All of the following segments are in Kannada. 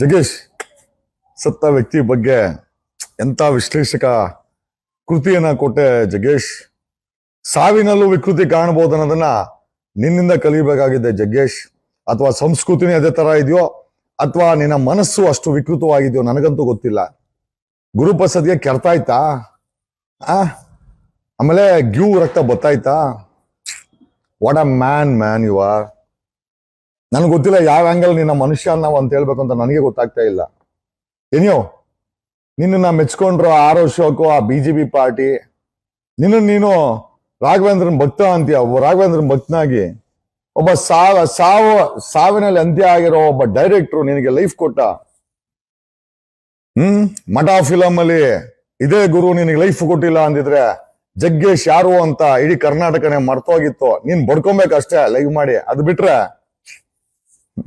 ಜಗೇಶ್, ಸತ್ತ ವ್ಯಕ್ತಿ ಬಗ್ಗೆ ಎಂತ ವಿಶ್ಲೇಷಕ ಕೃತಿಯನ್ನ ಕೊಟ್ಟೆ ಜಗ್ಗೇಶ್ ಸಾವಿನಲ್ಲೂ ವಿಕೃತಿ ಕಾಣಬಹುದು ಅನ್ನೋದನ್ನ ನಿನ್ನಿಂದ ಕಲಿಬೇಕಾಗಿದೆ ಜಗ್ಗೇಶ್ ಅಥವಾ ಸಂಸ್ಕೃತಿನೇ ಅದೇ ತರ ಇದೆಯೋ, ಅಥವಾ ನಿನ್ನ ಮನಸ್ಸು ಅಷ್ಟು ವಿಕೃತವಾಗಿದೆಯೋ ನನಗಂತೂ ಗೊತ್ತಿಲ್ಲ. ಗುರುಪ್ರಸಾದ್ಗೆ ಕೆರ್ತಾಯ್ತಾ ಆ? ಆಮೇಲೆ ಗ್ಯೂ ರಕ್ತ ಬತ್ತಾಯ್ತಾ? What a man man you are ನನಗೆ ಗೊತ್ತಿಲ್ಲ ಯಾವ ಆಂಗಲ್ ನಿನ್ನ ಮನುಷ್ಯ ನಾವು ಅಂತ ಹೇಳ್ಬೇಕು ಅಂತ ನನಗೆ ಗೊತ್ತಾಗ್ತಾ ಇಲ್ಲ. ಏನೋ ನಿನ್ನ ಮೆಚ್ಕೊಂಡ್ರು ಆರೋ ಶೋಕು, ಆ ಬಿ ಜೆ ಪಿ ಪಾರ್ಟಿ ನಿನ್ನ ನೀನು ರಾಘವೇಂದ್ರನ್ ಭಕ್ತ ಅಂತೀಯ ರಾಘವೇಂದ್ರನ್ ಭಕ್ತನಾಗಿ, ಒಬ್ಬ ಸಾವ, ಸಾವು, ಸಾವಿನಲ್ಲಿ ಅಂತ್ಯ ಆಗಿರೋ ಒಬ್ಬ ಡೈರೆಕ್ಟ್ರು ನಿನಗೆ ಲೈಫ್ ಕೊಟ್ಟ. ಹ್ಮ್? ಮಠ ಫಿಲಮ್ ಅಲ್ಲಿ ಇದೇ ಗುರು ನಿನಗೆ ಲೈಫ್ ಕೊಟ್ಟಿಲ್ಲ ಅಂದಿದ್ರೆ, ಜಗ್ಗೇಶ್ ಯಾರು ಅಂತ ಇಡೀ ಕರ್ನಾಟಕನೇ ಮರ್ತೋಗಿತ್ತು. ನೀನ್ ಬಡ್ಕೊಬೇಕಷ್ಟೇ ಲೈವ್ ಮಾಡಿ. ಅದು ಬಿಟ್ರೆ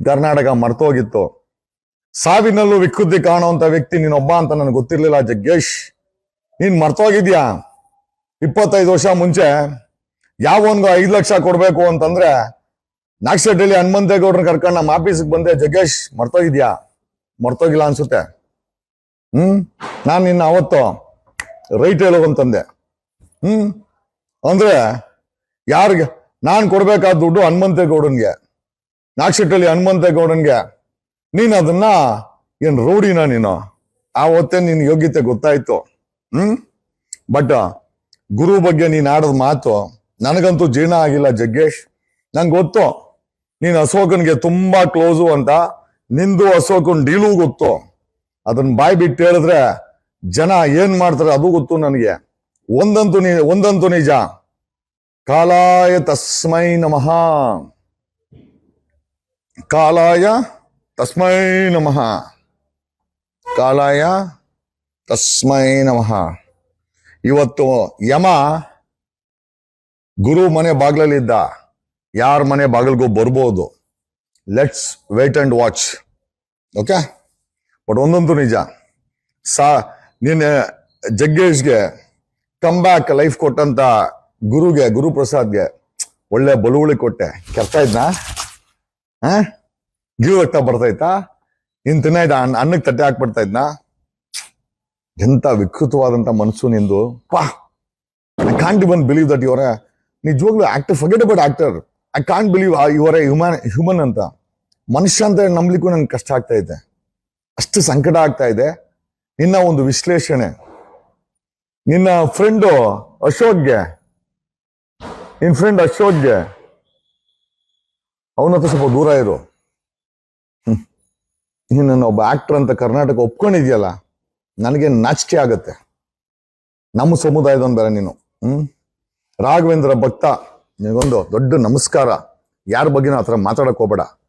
ಕರ್ನಾಟಕ ಮರ್ತೋಗಿತ್ತು. ಸಾವಿನಲ್ಲೂ ವಿಕೃತಿ ಕಾಣುವಂತ ವ್ಯಕ್ತಿ ನೀನೊಬ್ಬ ಅಂತ ನನಗೆ ಗೊತ್ತಿರ್ಲಿಲ್ಲ ಜಗ್ಗೇಶ್. ನೀನ್ ಮರ್ತೋಗಿದ್ಯಾ? ಇಪ್ಪತ್ತೈದು ವರ್ಷ ಮುಂಚೆ ಯಾವೊಂದು ಐದು ಲಕ್ಷ ಕೊಡ್ಬೇಕು ಅಂತಂದ್ರೆ ನಾಗಶೆಟ್ಟಿಲಿ ಹನುಮಂತೇಗೌಡ್ರನ್ನ ಕರ್ಕೊಂಡು ನಮ್ಮ ಆಫೀಸ್ಗೆ ಬಂದೆ, ಜಗ್ಗೇಶ್, ಮರ್ತೋಗಿದ್ಯಾ? ಮರ್ತೋಗಿಲ್ಲ ಅನ್ಸುತ್ತೆ. ಹ್ಮ್? ನಾನು ನಿನ್ನ ಅವತ್ತು ರೈಟ್ ಹೇಳುವಂತಂದೆ ಹ್ಮ್? ಅಂದ್ರೆ ಯಾರಿಗೆ ನಾನು ಕೊಡ್ಬೇಕಾದ ದುಡ್ಡು ಹನುಮಂತೇಗೌಡನ್ಗೆ ನಾಗಶೆಟ್ಟಲ್ಲಿ ಹನುಮಂತೇಗೌಡನ್ಗೆ ನೀನು ಅದನ್ನ ಏನ್ ರೂಢಿನ ನೀನು? ಆವತ್ತೇ ನಿನ್ ಯೋಗ್ಯತೆ ಗೊತ್ತಾಯ್ತು. ಹ್ಮ್? ಬಟ್ ಗುರು ಬಗ್ಗೆ ನೀನ್ ಆಡೋದ್ ಮಾತು ನನಗಂತೂ ಜೀರ್ಣ ಆಗಿಲ್ಲ ಜಗ್ಗೇಶ್. ನಂಗೆ ಗೊತ್ತು, ನೀನ್ ಅಶೋಕನ್ಗೆ ತುಂಬಾ ಕ್ಲೋಸು ಅಂತ. ನಿಂದು ಅಶೋಕನ್ ಡೀಲು ಗೊತ್ತು. ಅದನ್ನ ಬಾಯಿ ಬಿಟ್ಟು ಹೇಳಿದ್ರೆ ಜನ ಏನ್ ಮಾಡ್ತಾರೆ ಅದು ಗೊತ್ತು ನನಗೆ. ಒಂದಂತೂ ನೀ, ಒಂದಂತೂ ನಿಜ. ಕಾಲಾಯ ತಸ್ಮೈ ನಮಃ. ಕಾಲಾಯ ತಸ್ಮೈ ನಮಃ. ಕಾಲಾಯ ತಸ್ಮೈ ನಮಃ. ಇವತ್ತು ಯಮ ಗುರು ಮನೆ ಬಾಗ್ಲಲ್ಲಿದ್ದ. ಯಾರ ಮನೆ ಬಾಗಿಲ್ಗೂ ಬರ್ಬೋದು. Let's wait and watch okay but ಒಂದೊಂದು ನಿಜ. ಸಾ, ನಿನ್ನೆ ಜಗ್ಗೇಶ್ಗೆ ಕಮ್ ಬ್ಯಾಕ್ ಲೈಫ್ ಕೊಟ್ಟಂತ ಗುರುಗೆ, ಗುರುಪ್ರಸಾದ್ಗೆ ಒಳ್ಳೆ ಬಳುವಳಿ ಕೊಟ್ಟೆ. ಕೆರ್ತಾ ಇದ್ನಾ? ಗಿವ್ ರಕ್ತ ಬರ್ತೈತಾ? ನೀನ್ ತಿನ್ನ ಇದ್ದ ಅನ್ನ ಅನ್ನಕ್ಕೆ ತಟ್ಟೆ ಹಾಕ್ಬಿಡ್ತಾ ಇದ್ನಾ? ಎಂತ ಮನಸ್ಸು ನಿಂದು. ಪಾ I can't but believe that ಇವರ ನಿಜವಾಗ್ಲೂ actor forget about actor I can't believe your human human ಅಂತ. ಮನುಷ್ಯ ಅಂತ ನಂಬಲಿಕ್ಕೂ ನನ್ಗೆ ಕಷ್ಟ ಆಗ್ತಾ ಇದೆ. ಅಷ್ಟು ಸಂಕಟ ಆಗ್ತಾ ಇದೆ. ನಿನ್ನ ಒಂದು ವಿಶ್ಲೇಷಣೆ. ನಿನ್ನ ಫ್ರೆಂಡು ಅಶೋಕ್ಗೆ. ನಿನ್ ಫ್ರೆಂಡ್ ಅಶೋಕ್ಗೆ. ಅವನ ಹತ್ರ ಸ್ವಲ್ಪ ದೂರ ಇರು. ಹ್ಮ್. ನನ್ನ ಒಬ್ಬ ಆಕ್ಟರ್ ಅಂತ ಕರ್ನಾಟಕ ಒಪ್ಕೊಂಡಿದ್ಯಲ್ಲ, ನನಗೆ ನಾಚಿಕೆ ಆಗತ್ತೆ. ನಮ್ಮ ಸಮುದಾಯದವನ್ ಬೇರೆ ನೀನು. ಹ್ಮ್. ರಾಘವೇಂದ್ರ ಭಕ್ತ, ನಿನಗೊಂದು ದೊಡ್ಡ ನಮಸ್ಕಾರ. ಯಾರ ಬಗ್ಗೆನೂ ಆ ಥರ ಮಾತಾಡಕ್ ಹೋಗ್ಬೇಡ.